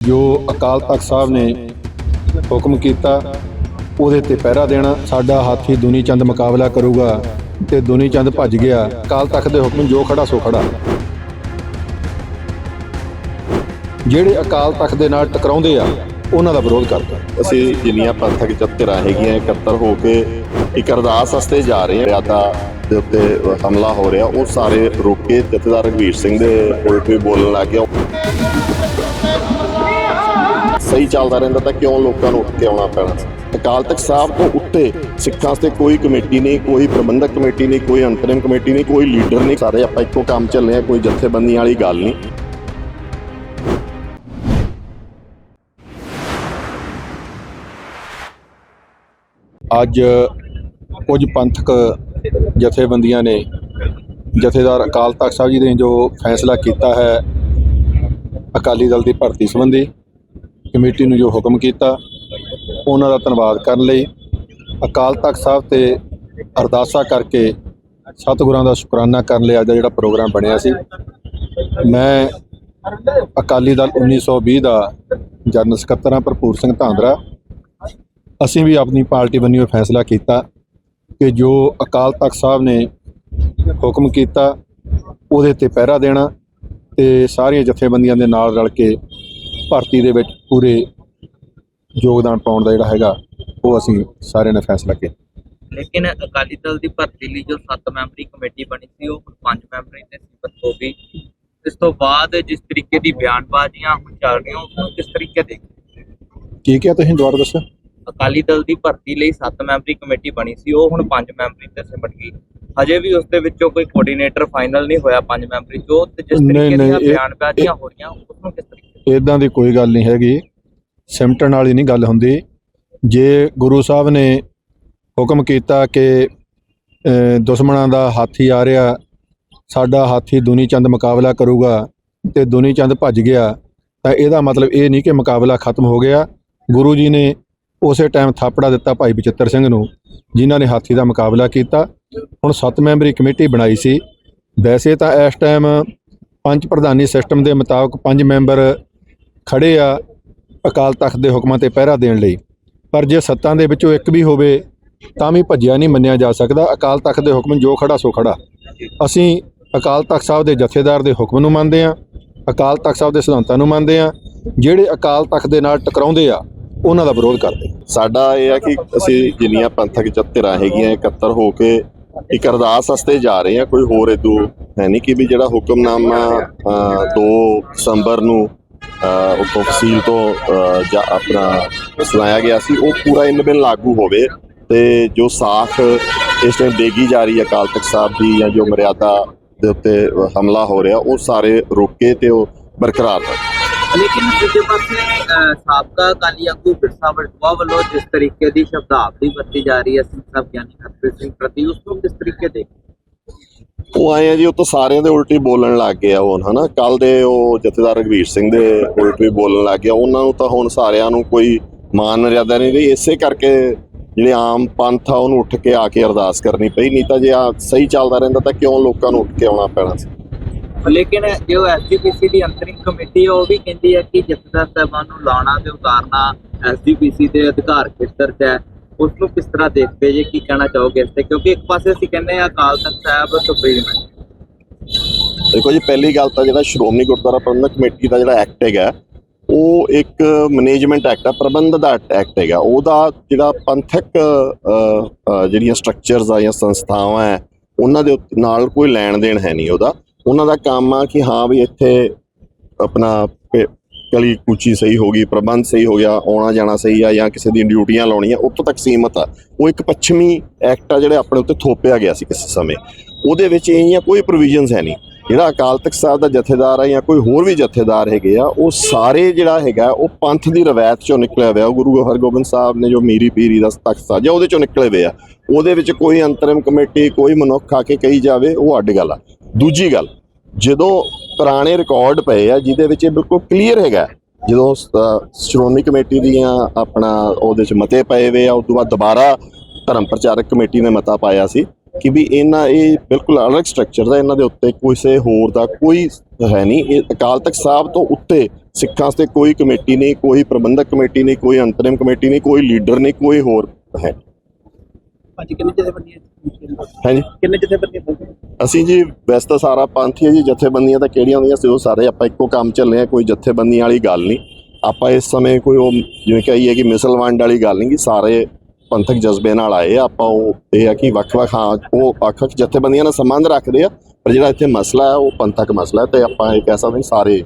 ਜੋ ਅਕਾਲ ਤਖਤ ਸਾਹਿਬ ਨੇ ਹੁਕਮ ਕੀਤਾ, ਉਹਦੇ ਤੇ ਪਹਿਰਾ ਦੇਣਾ, ਸਾਡਾ ਹਾਥੀ ਦੁਨੀ ਚੰਦ ਮੁਕਾਬਲਾ ਕਰੂਗਾ ਤੇ ਦੁਨੀ ਚੰਦ ਭੱਜ ਗਿਆ। ਅਕਾਲ ਤਖਤ ਦੇ ਹੁਕਮ ਜੋ ਖੜਾ, ਸੋ ਖੜਾ। ਜਿਹੜੇ ਅਕਾਲ ਤਖਤ ਦੇ ਨਾਲ ਟਕਰਾਉਂਦੇ ਆ, ਉਹਨਾਂ ਦਾ ਵਿਰੋਧ ਕਰਦਾ ਅਸੀਂ ਜਿੰਨੀਆਂ ਪੰਥਕ ਜਥੇਰਾਂ ਹੈਗੀਆਂ ਇਕੱਤਰ ਹੋ ਕੇ ਇੱਕ ਅਰਦਾਸ ਵਾਸਤੇ ਜਾ ਰਹੇ ਹਾਂ ਮਰਿਆਦਾ ਦੇ ਉੱਤੇ ਹਮਲਾ ਹੋ ਰਿਹਾ, ਉਹ ਸਾਰੇ ਰੁਕ ਕੇ ਜਥੇਦਾਰ ਰਘਵੀਰ ਸਿੰਘ ਦੇ ਉਲਟ ਵੀ ਬੋਲਣ ਲੱਗ ਗਿਆ। ਸਹੀ ਚੱਲਦਾ ਰਹਿੰਦਾ ਤਾਂ ਕਿਉਂ ਲੋਕਾਂ ਨੂੰ ਉੱਠ ਕੇ ਆਉਣਾ ਪੈਣਾ? ਅਕਾਲ ਤਖਤ ਸਾਹਿਬ ਤੋਂ ਉੱਤੇ ਸਿੱਖਾਂ 'ਤੇ ਕੋਈ ਕਮੇਟੀ ਨਹੀਂ, ਕੋਈ ਪ੍ਰਬੰਧਕ ਕਮੇਟੀ ਨਹੀਂ, ਕੋਈ ਅੰਤਰਿਮ ਕਮੇਟੀ ਨਹੀਂ, ਕੋਈ ਲੀਡਰ ਨਹੀਂ। ਸਾਰੇ ਆਪਾਂ ਇੱਕੋ ਕੰਮ ਚੱਲੇ ਆ ਕੋਈ ਜਥੇਬੰਦੀਆਂ ਵਾਲੀ ਗੱਲ ਨਹੀਂ। ਅੱਜ ਕੁਝ ਪੰਥਕ ਜਥੇਬੰਦੀਆਂ ਨੇ ਜਥੇਦਾਰ ਅਕਾਲ ਤਖਤ ਸਾਹਿਬ ਜੀ ਨੇ ਜੋ ਫੈਸਲਾ ਕੀਤਾ ਹੈ ਅਕਾਲੀ ਦਲ ਦੀ ਭਰਤੀ ਸੰਬੰਧੀ ਕਮੇਟੀ ਨੂੰ ਜੋ ਹੁਕਮ ਕੀਤਾ, ਉਹਨਾਂ ਦਾ ਧੰਨਵਾਦ ਕਰਨ ਲਈ ਅਕਾਲ ਤਖਤ ਸਾਹਿਬ ਤੇ ਅਰਦਾਸਾ ਕਰਕੇ ਸਤਿਗੁਰਾਂ ਦਾ ਸ਼ੁਕਰਾਨਾ ਕਰਨ ਲਈ ਅੱਜ ਦਾ ਜਿਹੜਾ ਪ੍ਰੋਗਰਾਮ ਬਣਿਆ ਸੀ। ਮੈਂ ਅਕਾਲੀ ਦਲ 1920 ਦਾ ਜਨਰਲ ਸਕੱਤਰ ਹਾਂ, ਭਰਪੂਰ ਸਿੰਘ ਧਾਂਦਰਾ। ਅਸੀਂ ਵੀ ਆਪਣੀ ਪਾਰਟੀ ਬੰਨਿਓ ਫੈਸਲਾ ਕੀਤਾ ਕਿ ਜੋ ਅਕਾਲ ਤਖਤ ਸਾਹਿਬ ਨੇ ਹੁਕਮ ਕੀਤਾ, ਉਹਦੇ ਤੇ ਪਹਿਰਾ ਦੇਣਾ ਤੇ ਸਾਰੀਆਂ ਜਥੇਬੰਦੀਆਂ ਦੇ ਨਾਲ ਰਲ ਕੇ ਭਰਤੀ ਦੇ ਵਿੱਚ ਪੂਰੇ ਯੋਗਦਾਨ ਪਾਉਣ ਦਾ ਜਿਹੜਾ ਹੈਗਾ ਉਹ ਅਸੀਂ ਸਾਰਿਆਂ ਨੇ ਫੈਸਲਾ ਕੀਤਾ। ਲੇਕਿਨ ਅਕਾਲੀ ਦਲ ਦੀ ਭਰਤੀ ਲਈ ਜੋ 7 ਮੈਂਬਰੀ ਕਮੇਟੀ ਬਣੀ ਸੀ ਉਹ ਹੁਣ 5 ਮੈਂਬਰੀ ਤੇ ਸੀਮਤ ਹੋ ਗਈ। ਇਸ ਤੋਂ ਬਾਅਦ ਜਿਸ ਤਰੀਕੇ ਦੀ ਬਿਆਨਬਾਜ਼ੀਆਂ ਹੁਣ ਚੱਲ ਰਹੀਆਂ ਉਸ ਨੂੰ ਕਿਸ ਤਰੀਕੇ ਦੇ? ਕੀ ਕਿਹਾ ਤੁਸੀਂ ਦੁਬਾਰਾ ਦੱਸੋ? ਅਕਾਲੀ ਦਲ ਦੀ ਭਰਤੀ ਲਈ 7 ਮੈਂਬਰੀ ਕਮੇਟੀ ਬਣੀ ਸੀ ਉਹ ਹੁਣ 5 ਮੈਂਬਰੀ ਤੇ ਸਿਮਟ ਗਈ। ਹਜੇ ਵੀ ਉਸ ਦੇ ਵਿੱਚੋਂ ਕੋਈ ਕੋਆਰਡੀਨੇਟਰ ਫਾਈਨਲ ਨਹੀਂ ਹੋਇਆ 5 ਮੈਂਬਰੀ ਚੋਂ ਤੇ ਜਿਸ ਤਰੀਕੇ ਦੀਆਂ ਬਿਆਨਬਾਜ਼ੀਆਂ ਹੋ ਰਹੀਆਂ ਉਸ ਨੂੰ ਕਿਸ ਤਰੀਕੇ ਇਦਾਂ ਦੀ ਕੋਈ ਗੱਲ ਨਹੀਂ ਹੈਗੀ। ਸਿਮਟਣ ਵਾਲੀ ਨਹੀਂ ਗੱਲ ਹੁੰਦੀ। ਜੇ ਗੁਰੂ ਸਾਹਿਬ ਨੇ ਹੁਕਮ ਕੀਤਾ ਕਿ ਦੁਸ਼ਮਣਾਂ ਦਾ ਹਾਥੀ ਆ ਰਿਹਾ, ਸਾਡਾ ਹਾਥੀ ਦੁਨੀ ਚੰਦ ਮੁਕਾਬਲਾ ਕਰੂਗਾ ਤੇ ਦੁਨੀ ਚੰਦ ਭੱਜ ਗਿਆ, ਤਾਂ ਇਹਦਾ ਮਤਲਬ ਇਹ ਨਹੀਂ ਕਿ ਮੁਕਾਬਲਾ ਖਤਮ ਹੋ ਗਿਆ। ਗੁਰੂ ਜੀ ਨੇ ਉਸੇ ਟਾਈਮ ਥਾਪੜਾ ਦਿੱਤਾ ਭਾਈ ਬਚਿੱਤਰ ਸਿੰਘ ਨੂੰ, ਜਿਨ੍ਹਾਂ ਨੇ ਹਾਥੀ ਦਾ ਮੁਕਾਬਲਾ ਕੀਤਾ। ਹੁਣ ਸੱਤ ਮੈਂਬਰੀ ਕਮੇਟੀ ਬਣਾਈ ਸੀ। ਵੈਸੇ ਤਾਂ ਇਸ ਟਾਈਮ ਪੰਜ ਪ੍ਰਧਾਨੀ ਸਿਸਟਮ ਦੇ ਮੁਤਾਬਕ ਪੰਜ ਮੈਂਬਰ ਖੜੇ ਆ ਅਕਾਲ ਤਖਤ ਦੇ ਹੁਕਮਾਂ ਤੇ ਪਹਿਰਾ ਦੇਣ ਲਈ। ਪਰ ਜੇ ਸੱਤਾਂ ਦੇ ਵਿੱਚੋਂ ਇੱਕ ਵੀ ਹੋਵੇ ਤਾਂ ਵੀ ਭੱਜਿਆ ਨਹੀਂ ਮੰਨਿਆ ਜਾ ਸਕਦਾ। ਅਕਾਲ ਤਖਤ ਦੇ ਹੁਕਮ ਜੋ ਖੜਾ ਸੋ ਖੜਾ। ਅਸੀਂ ਅਕਾਲ ਤਖਤ ਸਾਹਿਬ ਦੇ ਜਥੇਦਾਰ ਦੇ ਹੁਕਮ ਨੂੰ ਮੰਨਦੇ ਆ ਅਕਾਲ ਤਖਤ ਸਾਹਿਬ ਦੇ ਸਿਧਾਂਤਾਂ ਨੂੰ ਮੰਨਦੇ ਆ ਜਿਹੜੇ ਅਕਾਲ ਤਖਤ ਦੇ ਨਾਲ ਟਕਰਾਉਂਦੇ ਆ ਉਹਨਾਂ ਦਾ ਵਿਰੋਧ ਕਰਦੇ ਸਾਡਾ ਇਹ ਆ ਕਿ ਅਸੀਂ ਜਿੰਨੀਆਂ ਪੰਥਕ ਜਥੇਰਾਂ ਹੈਗੀਆਂ ਇਕੱਤਰ ਹੋ ਕੇ ਇੱਕ ਅਰਦਾਸ ਵਾਸਤੇ ਜਾ ਰਹੇ ਹਾਂ। ਕੋਈ ਹੋਰ ਇਦੂ ਹੈ ਨਹੀਂ ਕਿ ਵੀ ਜਿਹੜਾ ਹੁਕਮਨਾਮਾ ਅਹ, 2 ਦਸੰਬਰ ਨੂੰ ਅਹ, ਉੱਥੋਂ ਤੋਂ ਜਾਂ ਆਪਣਾ ਸੁਣਾਇਆ ਗਿਆ ਸੀ ਉਹ ਪੂਰਾ ਇਨ ਬਿਨ ਲਾਗੂ ਹੋਵੇ ਤੇ ਜੋ ਸਾਖ ਇਸ ਟਾਈਮ ਦੇਗੀ ਜਾ ਰਹੀ ਹੈ ਅਕਾਲ ਤਖਤ ਸਾਹਿਬ ਦੀ ਜਾਂ ਜੋ ਮਰਿਆਦਾ ਦੇ ਉੱਤੇ ਹਮਲਾ ਹੋ ਰਿਹਾ ਉਹ ਸਾਰੇ ਰੋਕੇ ਤੇ ਉਹ ਬਰਕਰਾਰ ਰਹੇ ਲੇਕਿਨ ਦੂਜੇ ਪਾਸੇ ਸਾਬਕਾ ਅਕਾਲੀ ਆਗੂ ਬਿਰਸਾ ਵੜਵਾ ਵੱਲੋਂ ਜਿਸ ਤਰੀਕੇ ਦੀ ਸ਼ਬਦਾਵਲੀ ਵਰਤੀ ਜਾ ਰਹੀ ਹੈ ਸਿੰਘ ਸਾਹਿਬ ਗਿਆਨੀ ਹਰਪ੍ਰੀਤ ਸਿੰਘ ਪ੍ਰਤੀ ਉਸ ਨੂੰ ਕਿਸ ਤਰੀਕੇ ਦੇ ਉਹ ਆਏ ਆ ਜੀ, ਉਹ ਤਾਂ ਸਾਰਿਆਂ ਦੇ ਉਲਟੀ ਬੋਲਣ ਲੱਗ ਗਿਆ ਉਹ ਹਨਾ? ਕੱਲ ਦੇ ਉਹ ਜਥੇਦਾਰ ਰਘਵੀਰ ਸਿੰਘ ਦੇ ਉਲਟ ਵੀ ਬੋਲਣ ਲੱਗ ਗਿਆ ਉਹਨਾਂ ਨੂੰ ਤਾਂ ਹੁਣ ਸਾਰਿਆਂ ਨੂੰ ਕੋਈ ਮਾਨ ਮਰਿਆਦਾ ਨਹੀਂ ਰਹੀ। ਇਸੇ ਕਰਕੇ ਜਿਹੜੇ ਆਮ ਪੰਥ ਆ, ਉਹਨੂੰ ਉੱਠ ਕੇ ਆ ਕੇ ਅਰਦਾਸ ਕਰਨੀ ਪਈ। ਨਹੀਂ ਤਾਂ ਜੇ ਆ ਸਹੀ ਚੱਲਦਾ ਰਹਿੰਦਾ ਤਾਂ ਕਿਉਂ ਲੋਕਾਂ ਨੂੰ ਉੱਠ ਕੇ ਆਉਣਾ ਪੈਣਾ ਸੀ? ਲੇਕਿਨ ਜੋ ਐਸਜੀਪੀਸੀ ਦੀ ਅੰਤਰਿਮ ਕਮੇਟੀ ਉਹ ਵੀ ਕਹਿੰਦੀ ਹੈ ਕਿ ਜਥੇਦਾਰ ਸਾਹਿਬਾਨ ਨੂੰ ਲਾਉਣਾ ਤੇ ਉਤਾਰਨਾ ਐਸਜੀਪੀਸੀ ਦੇ ਅਧਿਕਾਰ ਖੇਤਰ 'ਚ ਹੈ। ਉਸ ਨੂੰ ਕਿਸ ਤਰ੍ਹਾਂ ਦੇਖਦੇ ਜੇ, ਕੀ ਕਹਿਣਾ ਚਾਹੋਗੇ ਇਸ ਤੇ? ਕਿਉਂਕਿ ਇੱਕ ਪਾਸੇ ਅਸੀਂ ਕਹਿੰਦੇ ਆ ਅਕਾਲ ਤਖਤ ਸਾਹਿਬ ਸੁਪਰੀਮ ਹੈ। ਦੇਖੋ ਜੀ, ਪਹਿਲੀ ਗੱਲ ਤਾਂ ਜਿਹੜਾ ਸ਼੍ਰੋਮਣੀ ਗੁਰਦੁਆਰਾ ਪ੍ਰਬੰਧਕ ਕਮੇਟੀ ਦਾ ਜਿਹੜਾ ਐਕਟ ਹੈਗਾ, ਉਹ ਇੱਕ ਮੈਨੇਜਮੈਂਟ ਐਕਟ ਆ, ਪ੍ਰਬੰਧ ਦਾ ਐਕਟ ਹੈਗਾ। ਉਹਦਾ ਜਿਹੜਾ ਪੰਥਕ ਜਿਹੜੀਆਂ ਸਟਰਕਚਰਸ ਆ ਜਾਂ ਸੰਸਥਾਵਾਂ ਹੈ, ਉਹਨਾਂ ਦੇ ਉੱਤੇ- ਨਾਲ ਕੋਈ ਲੈਣ ਦੇਣ ਹੈ ਨਹੀਂ ਉਹਦਾ। ਉਹਨਾਂ ਦਾ ਕੰਮ ਆ ਕਿ ਹਾਂ ਵੀ ਇੱਥੇ ਆਪਣਾ ਗਲੀ ਕੂਚੀ ਸਹੀ ਹੋ ਗਈ, ਪ੍ਰਬੰਧ ਸਹੀ ਹੋ ਗਿਆ, ਆਉਣਾ ਜਾਣਾ ਸਹੀ ਆ ਜਾਂ ਕਿਸੇ ਦੀ ਡਿਊਟੀਆਂ ਲਾਉਣੀਆਂ, ਉੱਥੋਂ ਤੱਕ ਸੀਮਤ ਆ। ਉਹ ਇੱਕ ਪੱਛਮੀ ਐਕਟ ਆ ਜਿਹੜੇ ਆਪਣੇ ਉੱਤੇ ਥੋਪਿਆ ਗਿਆ ਸੀ ਕਿਸੇ ਸਮੇਂ। ਉਹਦੇ ਵਿੱਚ ਇਹ ਜਾਂ ਕੋਈ ਪ੍ਰੋਵੀਜ਼ਨਸ ਹੈ ਨਹੀਂ। ਜਿਹੜਾ ਅਕਾਲ ਤਖਤ ਸਾਹਿਬ ਦਾ ਜਥੇਦਾਰ ਆ ਜਾਂ ਕੋਈ ਹੋਰ ਵੀ ਜਥੇਦਾਰ ਹੈਗੇ ਆ, ਉਹ ਸਾਰੇ ਜਿਹੜਾ ਹੈਗਾ, ਉਹ ਪੰਥ ਦੀ ਰਵਾਇਤ ਚੋਂ ਨਿਕਲਿਆ ਹੋਇਆ। ਉਹ ਗੁਰੂ ਹਰਗੋਬਿੰਦ ਸਾਹਿਬ ਨੇ ਜੋ ਮੀਰੀ ਪੀਰੀ ਦਾ ਤਖਤ ਸਾਜਿਆ ਉਹਦੇ ਚੋਂ ਨਿਕਲੇ ਹੋਏ ਆ। ਉਹਦੇ ਵਿੱਚ ਕੋਈ ਅੰਤਰਿਮ ਕਮੇਟੀ, ਕੋਈ ਮਨੁੱਖ ਆ ਕੇ ਕਹੀ ਜਾਵੇ, ਉਹ ਅੱਡ ਗੱਲ ਆ। ਦੂਜੀ ਗੱਲ ਜਦੋਂ ਪੁਰਾਣੇ ਰਿਕਾਰਡ ਪਏ ਆ ਜਿਹਦੇ ਵਿੱਚ ਇਹ ਬਿਲਕੁਲ ਕਲੀਅਰ ਹੈਗਾ ਜਦੋਂ ਸ਼੍ਰੋਮਣੀ ਕਮੇਟੀ ਦੀਆਂ ਆਪਣਾ ਉਹਦੇ ਚ ਮਤੇ ਪਏ ਹੋਏ ਆ ਉਸ ਤੋਂ ਬਾਅਦ ਦੁਬਾਰਾ ਧਰਮ ਪ੍ਰਚਾਰਕ ਕਮੇਟੀ ਨੇ ਮਤਾ ਪਾਇਆ ਸੀ ਕਿ ਵੀ ਇਹਨਾਂ ਇਹ ਬਿਲਕੁਲ ਅਲੱਗ ਸਟਰਕਚਰ ਦਾ ਇਹਨਾਂ ਦੇ ਉੱਤੇ ਕਿਸੇ ਹੋਰ ਦਾ ਕੋਈ ਹੈ ਨਹੀਂ। ਇਹ ਅਕਾਲ ਤਖਤ ਸਾਹਿਬ ਤੋਂ ਉੱਤੇ ਸਿੱਖਾਂ ਵਾਸਤੇ ਕੋਈ ਕਮੇਟੀ ਨਹੀਂ ਕੋਈ ਪ੍ਰਬੰਧਕ ਕਮੇਟੀ ਨਹੀਂ ਕੋਈ ਅੰਤਰਿਮ ਕਮੇਟੀ ਨਹੀਂ ਕੋਈ ਲੀਡਰ ਨਹੀਂ ਕੋਈ ਹੋਰ ਹੈ ਅੱਜ ਕਿੰਨੇ ਜਥੇਬੰਦੀਆਂ ਹਾਂਜੀ। ਕਿੰਨੇ ਜਥੇਬੰਦੀਆਂ ਅਸੀਂ ਜੀ, ਵੈਸੇ ਤਾਂ ਸਾਰਾ ਪੰਥ ਹੀ ਹੈ ਜੀ, ਜਥੇਬੰਦੀਆਂ ਤਾਂ ਕਿਹੜੀਆਂ ਹੁੰਦੀਆਂ ਸੀ, ਉਹ ਸਾਰੇ ਆਪਾਂ ਇੱਕੋ ਕੰਮ ਚੱਲੇ ਆ ਕੋਈ ਜਥੇਬੰਦੀਆਂ ਵਾਲੀ ਗੱਲ ਨਹੀਂ। ਆਪਾਂ ਇਸ ਸਮੇਂ ਕੋਈ ਉਹ ਜਿਵੇਂ ਕਹੀਏ ਕਿ ਮਿਸਲ ਵੰਡ ਵਾਲੀ ਗੱਲ ਨਹੀਂ ਕਿ ਸਾਰੇ ਪੰਥਕ ਜਜ਼ਬੇ ਨਾਲ ਆਏ ਆਪਾਂ ਉਹ ਇਹ ਆ ਕਿ ਵੱਖ-ਵੱਖ ਹਾਂ, ਉਹ ਵੱਖ-ਵੱਖ ਜਥੇਬੰਦੀਆਂ ਨਾਲ ਸੰਬੰਧ ਰੱਖਦੇ ਆ, ਪਰ ਜਿਹੜਾ ਇੱਥੇ ਮਸਲਾ ਹੈ, ਉਹ ਪੰਥਕ ਮਸਲਾ ਹੈ ਤੇ ਆਪਾਂ ਇਹ ਕਹਿ ਸਕਦੇ ਹਾਂ ਸਾਰੇ